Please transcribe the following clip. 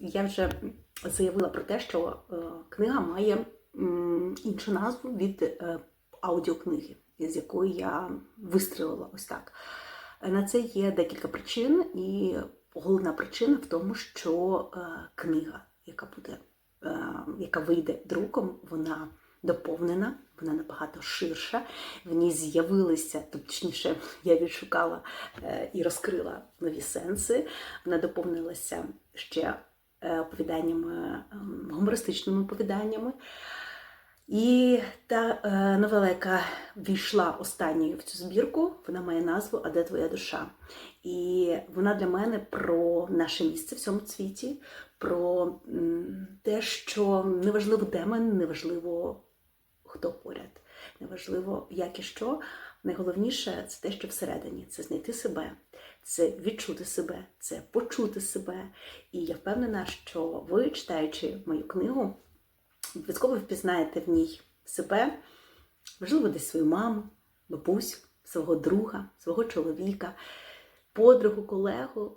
Я вже заявила про те, що е, книга має іншу назву від е, аудіокниги, з якої я вистрілила ось так. На це є декілька причин, і головна причина в тому, що е, книга, яка буде, яка вийде друком, вона доповнена, вона набагато ширша. В ній з'явилися, точніше, я відшукала е, і розкрила нові сенси. Вона доповнилася ще е, оповіданнями, ем, гумористичними оповіданнями. І та е, новела, яка війшла останньою в цю збірку, вона має назву А де твоя душа? І вона для мене про наше місце в цьому світі, про те, що неважливо де ми, неважливо хто поряд, неважливо як і що. Найголовніше це те, що всередині це знайти себе, це відчути себе, це почути себе. І я впевнена, що ви, читаючи мою книгу, обов'язково впізнаєте в ній себе, можливо, десь свою маму, бабусю, свого друга, свого чоловіка, подругу, колегу,